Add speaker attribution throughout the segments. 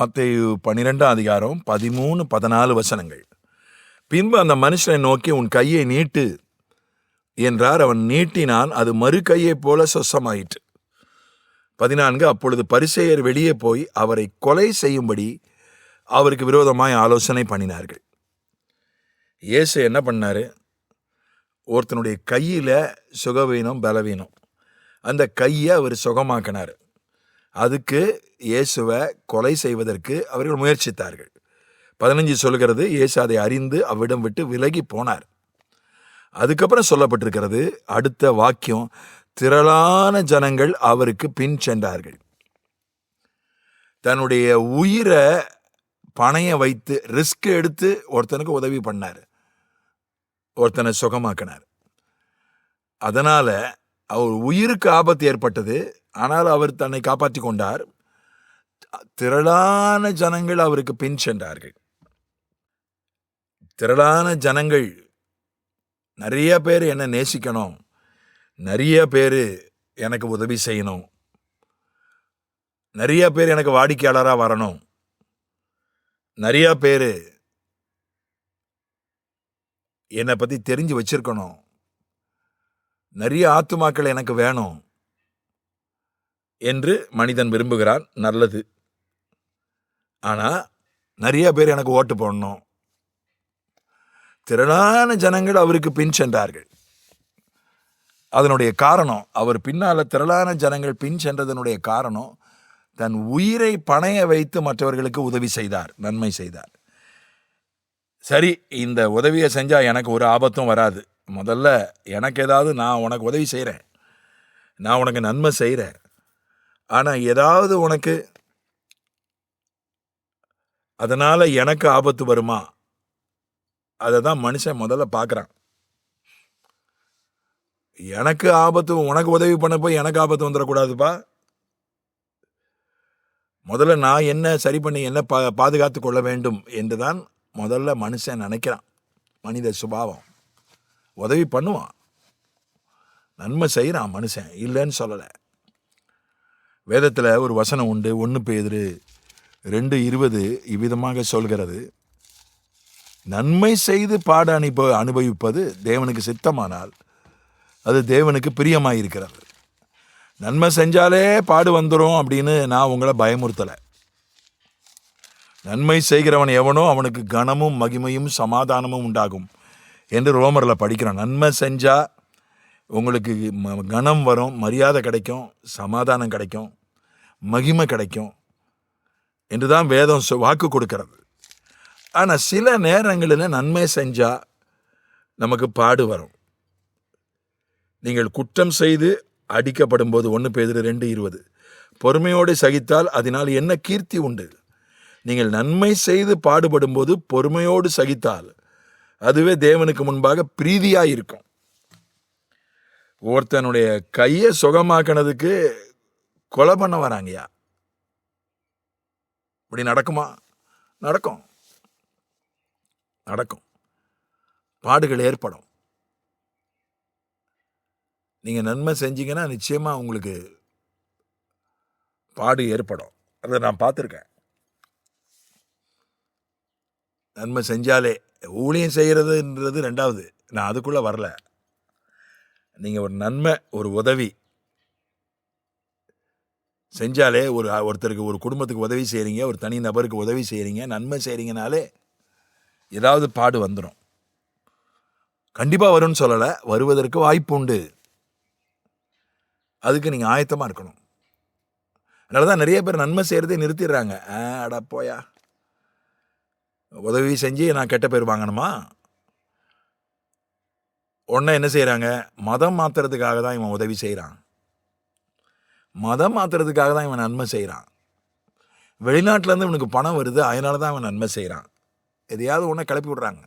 Speaker 1: மத்திய பன்னிரெண்டாம் அதிகாரம் பதிமூணு பதினாலு வசனங்கள். பின்பு அந்த மனுஷனை நோக்கி உன் கையை நீட்டு என்றார். அவன் நீட்டினான் அது மறு கையைப் போல சொசமாயிற்று. பதினான்கு அப்பொழுது பரிசெயர் வெளியே போய் அவரை கொலை செய்யும்படி அவருக்கு விரோதமாய் ஆலோசனை பண்ணினார்கள். இயேசு என்ன பண்ணார்? ஒருத்தனுடைய கையில் சுகவீனம் பலவீனம். அந்த கையை அவர் சுகமாக்கினார். அதுக்கு இயேசுவை கொலை செய்வதற்கு அவர்கள் முயற்சித்தார்கள். பதினஞ்சு சொல்கிறது இயேசு அதை அறிந்து அவ்விடம் விட்டு விலகி போனார். அதுக்கப்புறம் சொல்லப்பட்டிருக்கிறது அடுத்த வாக்கியம் திரளான ஜனங்கள் அவருக்கு பின் சென்றார்கள். தன்னுடைய உயிரை பணைய வைத்து ரிஸ்க் எடுத்து ஒருத்தனுக்கு உதவி பண்ணார். ஒருத்தனை சுகமாக்கினார். அதனால் அவர் உயிருக்கு ஆபத்து ஏற்பட்டது ஆனால் அவர் தன்னை காப்பாற்றி கொண்டார். திரளான ஜனங்கள் அவருக்கு பின் சென்றார்கள். திரளான ஜனங்கள் நிறைய பேர் என்னை நேசிக்கணும் நிறைய பேர் எனக்கு உதவி செய்யணும் நிறைய பேர் எனக்கு வாடிக்கையாளராக வரணும் நிறைய பேர் என்னை பற்றி தெரிஞ்சு வச்சிருக்கணும் நிறைய ஆத்துமாக்கள் எனக்கு வேணும் என்று மனிதன் விரும்புகிறான். நல்லது. ஆனால் நிறைய பேர் எனக்கு ஓட்டு போடணும். திரளான ஜனங்கள் அவருக்கு பின் சென்றார்கள். அதனுடைய காரணம் அவர் பின்னால் திரளான ஜனங்கள் பின் சென்றதனுடைய காரணம் தன் உயிரை பணைய வைத்து மற்றவர்களுக்கு உதவி செய்தார் நன்மை செய்தார். சரி இந்த உதவியை செஞ்சால் எனக்கு ஒரு ஆபத்தும் வராது. முதல்ல எனக்கு ஏதாவது நான் உனக்கு உதவி செய்கிறேன் நான் உனக்கு நன்மை செய்கிறேன் ஆனால் ஏதாவது உனக்கு அதனால் எனக்கு ஆபத்து வருமா? அதை தான் மனுஷன் முதல்ல பார்க்குறான் எனக்கு ஆபத்து உனக்கு உதவி பண்ண போய் எனக்கு ஆபத்து வந்துடக்கூடாதுப்பா முதல்ல நான் என்ன சரி பண்ணி என்ன பா பாதுகாத்து கொள்ள வேண்டும் என்று தான் முதல்ல மனுஷன் நினைக்கிறான். மனித சுபாவம். உதவி பண்ணுவான். நன்மை செய்கிறான் மனுஷன். இல்லைன்னு சொல்லலை. வேதத்தில் ஒரு வசனம் உண்டு. ஒன்று பேதிரு ரெண்டு இருபது இவ்விதமாக சொல்கிறது. நன்மை செய்து பாட அனுப்ப அனுபவிப்பது தேவனுக்கு சித்தமானால் அது தேவனுக்கு பிரியமாக இருக்கிறது நன்மை செஞ்சாலே பாடு வந்துடும் அப்படின்னு நான் உங்களை பயமுறுத்தலை. நன்மை செய்கிறவன் எவனோ அவனுக்கு கனமும் மகிமையும் சமாதானமும் உண்டாகும் என்று ரோமரில் படிக்கிறான் நன்மை செஞ்சால் உங்களுக்கு ம- கனம் வரும் மரியாதை கிடைக்கும் சமாதானம் கிடைக்கும் மகிமை கிடைக்கும் என்று தான் வேதம் வாக்கு கொடுக்கிறது. ஆனால் சில நேரங்களில் நன்மை செஞ்சால் நமக்கு பாடு வரும். நீங்கள் குற்றம் செய்து அடிக்கப்படும் போது ஒன்று பேதிரு ரெண்டு இருபது. பொறுமையோடு சகித்தால் அதனால் என்ன கீர்த்தி உண்டு? நீங்கள் நன்மை செய்து பாடுபடும் போது பொறுமையோடு சகித்தால் அதுவே தேவனுக்கு முன்பாக பிரீதியாக இருக்கும் ஒருத்தனுடைய கையை சுகமாக்கினதுக்கு கொலை பண்ண வராங்கய்யா. இப்படி நடக்குமா? நடக்கும். நடக்கும். பாடுகள் ஏற்படும். நீங்கள் நன்மை செஞ்சீங்கன்னா நிச்சயமாக உங்களுக்கு பாடு ஏற்படும். அதை நான் பார்த்துருக்கேன். நன்மை செஞ்சாலே ஊழியம் செய்கிறதுன்றது ரெண்டாவது. நான் அதுக்குள்ளே வரல. நீங்கள் ஒரு நன்மை ஒரு உதவி செஞ்சாலே ஒரு ஒருத்தருக்கு ஒரு குடும்பத்துக்கு உதவி செய்கிறீங்க ஒரு தனி நபருக்கு உதவி செய்கிறீங்க நன்மை செய்கிறீங்கனாலே ஏதாவது பாடு வந்துடும் கண்டிப்பாக வரும்னு சொல்லலை வருவதற்கு வாய்ப்பு உண்டு. அதுக்கு நீங்கள் ஆயத்தமாக இருக்கணும். அதனால தான் நிறைய பேர் நன்மை செய்கிறதே நிறுத்திடுறாங்க. ஆ அடா போயா. உதவி செஞ்சு நான் கெட்ட பேர் வாங்கணுமா? உடனே என்ன செய்கிறாங்க மதம் மாற்றுறதுக்காக தான் இவன் உதவி செய்கிறான் மதம் மாற்றுறதுக்காக தான் இவன் நன்மை செய்கிறான் வெளிநாட்டிலேருந்து இவனுக்கு பணம் வருது அதனால தான் இவன் நன்மை செய்கிறான் எதையாவது ஒன்றை கிளப்பி விடுறாங்க.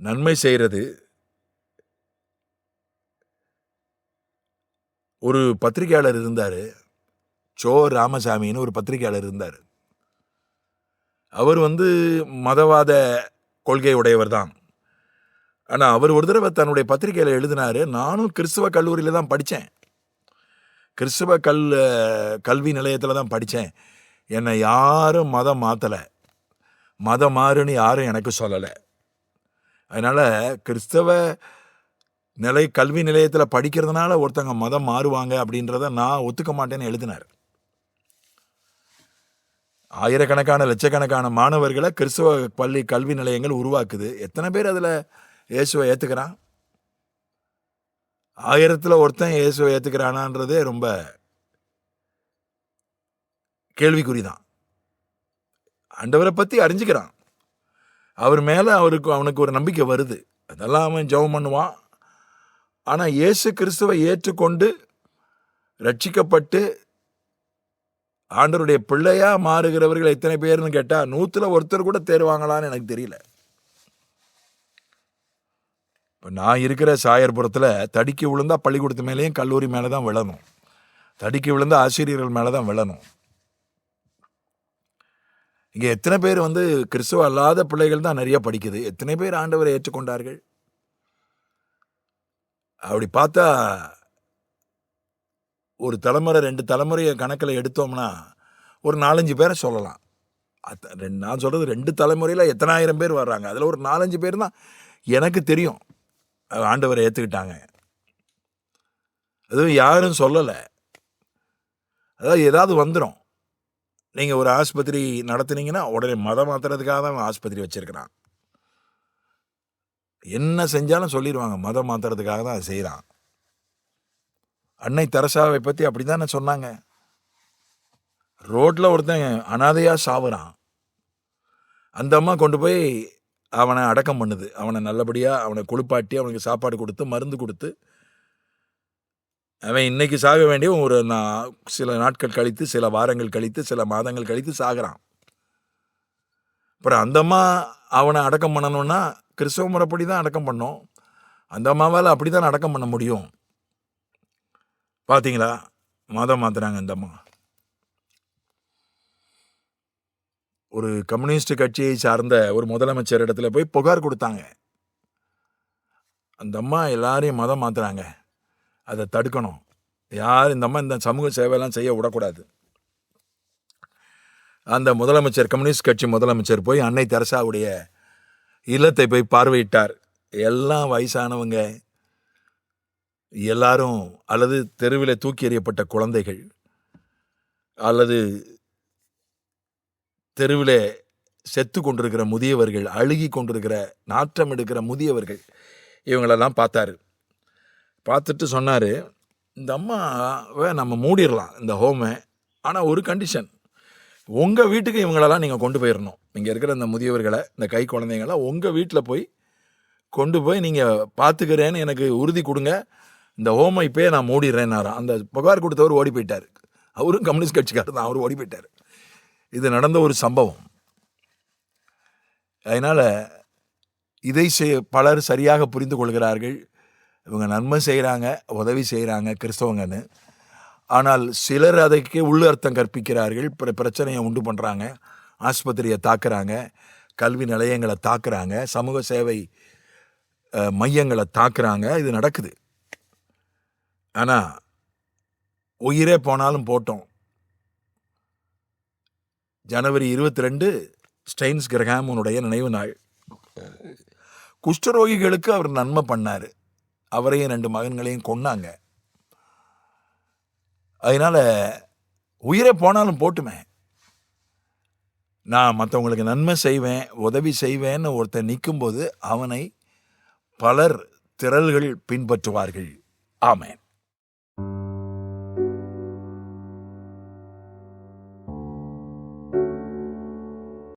Speaker 1: நன்மை செய்கிறது ஒரு பத்திரிகையாளர் இருந்தார் சோ ராமசாமின்னு ஒரு பத்திரிகையாளர் இருந்தார். அவர் வந்து மதவாத கொள்கை உடையவர் தான். ஆனால் அவர் ஒரு தடவை தன்னுடைய பத்திரிகையில் எழுதினாரு நானும் கிறிஸ்துவ கல்லூரியில் தான் படித்தேன் கிறிஸ்துவ கல் கல்வி நிலையத்தில் தான் படித்தேன் என்னை யாரும் மதம் மாற்றலை மதம் மாறுன்னு யாரும் எனக்கு சொல்லலை. அதனால் கிறிஸ்தவ நிலை கல்வி நிலையத்தில் படிக்கிறதுனால ஒருத்தங்க மதம் மாறுவாங்க அப்படின்றத நான் ஒத்துக்க மாட்டேன்னு எழுதினார். ஆயிரக்கணக்கான லட்சக்கணக்கான மாணவர்களை கிறிஸ்தவ பள்ளி கல்வி நிலையங்கள் உருவாக்குது. எத்தனை பேர் அதில் இயேசுவை ஏற்றுக்கிறான் ஆயிரத்தில் ஒருத்தன் இயேசுவை ஏற்றுக்கிறானான்றதே ரொம்ப கேள்விக்குறி தான் ஆண்டவரை பற்றி அறிஞ்சுக்கிறான். அவர் மேலே அவருக்கு அவனுக்கு ஒரு நம்பிக்கை வருது. அதெல்லாம் அவன் ஜெபம் பண்ணுவான். ஆனால் இயேசு கிறிஸ்துவை ஏற்றுக்கொண்டு ரட்சிக்கப்பட்டு ஆண்டவருடைய பிள்ளையாக மாறுகிறவர்கள் எத்தனை பேர்னு கேட்டால் நூற்றில் ஒருத்தர் கூட தேர்வாங்களான்னு எனக்கு தெரியல. இப்போ நான் இருக்கிற சாயர்புரத்தில் தடுக்கி விழுந்தா பள்ளிக்கூடத்து மேலேயும் கல்லூரி மேலே தான் விழணும். தடுக்கி விழுந்தா ஆசிரியர்கள் மேலே தான் விழணும். இங்கே எத்தனை பேர் வந்து கிறிஸ்துவ அல்லாத பிள்ளைகள் தான் நிறைய படிக்குது. எத்தனை பேர் ஆண்டவரை ஏற்றுக்கொண்டார்கள்? அப்படி பார்த்தா ஒரு தலைமுறை ரெண்டு தலைமுறையை கணக்கில் எடுத்தோம்னா ஒரு நாலஞ்சு பேரை சொல்லலாம். அத்த ரெண்டு நான் சொல்கிறது ரெண்டு தலைமுறையில் எத்தனாயிரம் பேர் வர்றாங்க. அதில் ஒரு நாலஞ்சு பேர் தான் எனக்கு தெரியும். ஆண்டவரை ஏற்றுக்கிட்டாங்க அதுவும் யாரும் சொல்லலை. அதாவது ஏதாவது வந்துடும் நீங்கள் ஒரு ஆஸ்பத்திரி நடத்துனீங்கன்னா உடனே மதம் மாற்றுறதுக்காக தான் அவன் ஆஸ்பத்திரி வச்சிருக்கிறான். என்ன செஞ்சாலும் சொல்லிடுவாங்க மதம் மாற்றுறதுக்காக தான் அதை செய்கிறான் அன்னை தெரசாவை பற்றி அப்படி தானே சொன்னாங்க. ரோட்டில் ஒருத்தன் அனாதையாக சாவுறான். அந்த அம்மா கொண்டு போய் அவனை அடக்கம் பண்ணுது. அவனை நல்லபடியாக அவனை குளிப்பாட்டி அவனுக்கு சாப்பாடு கொடுத்து மருந்து கொடுத்து அவன் இன்னைக்கு சாக வேண்டிய ஒரு நான் சில நாட்கள் கழித்து சில வாரங்கள் கழித்து சில மாதங்கள் கழித்து சாகிறான். அப்புறம் அந்த அம்மா அவனை அடக்கம் பண்ணணும்னா கிறிஸ்தவ முறைப்படி தான் அடக்கம் பண்ணோம். அந்த அம்மாவால் அப்படி தான் அடக்கம் பண்ண முடியும். பார்த்தீங்களா மாதம் மாத்துறாங்க அந்த அம்மா. ஒரு கம்யூனிஸ்ட் கட்சியை சார்ந்த ஒரு முதலமைச்சர் இடத்துல போய் புகார் கொடுத்தாங்க. அந்த அம்மா எல்லாரையும் மதம் மாற்றுறாங்க அதை தடுக்கணும். யார் இந்த அம்மா இந்த சமூக சேவையெல்லாம் செய்ய விடக்கூடாது. அந்த முதலமைச்சர் கம்யூனிஸ்ட் கட்சி முதலமைச்சர் போய் அன்னை தெரசாவுடைய இல்லத்தை போய் பார்வையிட்டார். எல்லாம் வயசானவங்க. எல்லாரும் அல்லது தெருவில் தூக்கி எறியப்பட்ட குழந்தைகள். அல்லது தெருவில் செத்து கொண்டிருக்கிற முதியவர்கள் அழுகி கொண்டிருக்கிற நாற்றம் எடுக்கிற முதியவர்கள் இவங்களெல்லாம் பார்த்தாரு. பார்த்துட்டு சொன்னார் இந்த அம்மாவை நம்ம மூடிடலாம் இந்த ஹோமை ஆனால் ஒரு கண்டிஷன் உங்கள் வீட்டுக்கு இவங்களெல்லாம் நீங்கள் கொண்டு போயிடணும். இங்கே இருக்கிற இந்த முதியவர்களை இந்த கை குழந்தைங்களாம் உங்கள் வீட்டில் போய் கொண்டு போய் நீங்கள் பார்த்துக்கிறேன்னு எனக்கு உறுதி கொடுங்க. இந்த ஹோமை இப்போயே நான் மூடிடுறேன்னாரான் அந்த புகார் கொடுத்தவர் ஓடி போயிட்டார். அவரும் கம்யூனிஸ்ட் கட்சிக்காரர் தான் அவர் ஓடி போயிட்டார். இது நடந்த ஒரு சம்பவம். அதனால் இதை செய் பலர் சரியாக புரிந்து கொள்கிறார்கள். இவங்க நன்மை செய்கிறாங்க உதவி செய்கிறாங்க கிறிஸ்தவங்கன்னு. ஆனால் சிலர் அதைக்கு உள்ளர்த்தம் கற்பிக்கிறார்கள் பிற பிரச்சனையை உண்டு பண்ணுறாங்க ஆஸ்பத்திரியை தாக்குறாங்க கல்வி நிலையங்களை தாக்குறாங்க சமூக சேவை மையங்களை தாக்குறாங்க இது நடக்குது. ஆனால் உயிரே போனாலும் போட்டோம். ஜனவரி இருபத்தி ரெண்டு ஸ்டெயின்ஸ் கிரகாமனுடைய நினைவு நாள். குஷ்டரோகிகளுக்கு அவர் நன்மை பண்ணார். அவரையும் ரெண்டு மகன்களையும் கொன்னாங்க. அதனால் உயிரை போனாலும் போட்டுமே. நான் மற்றவங்களுக்கு நன்மை செய்வேன் உதவி செய்வேன்னு ஒருத்தர் நிற்கும்போது அவனை பலர் திரள்கள் பின்பற்றுவார்கள். ஆமேன்.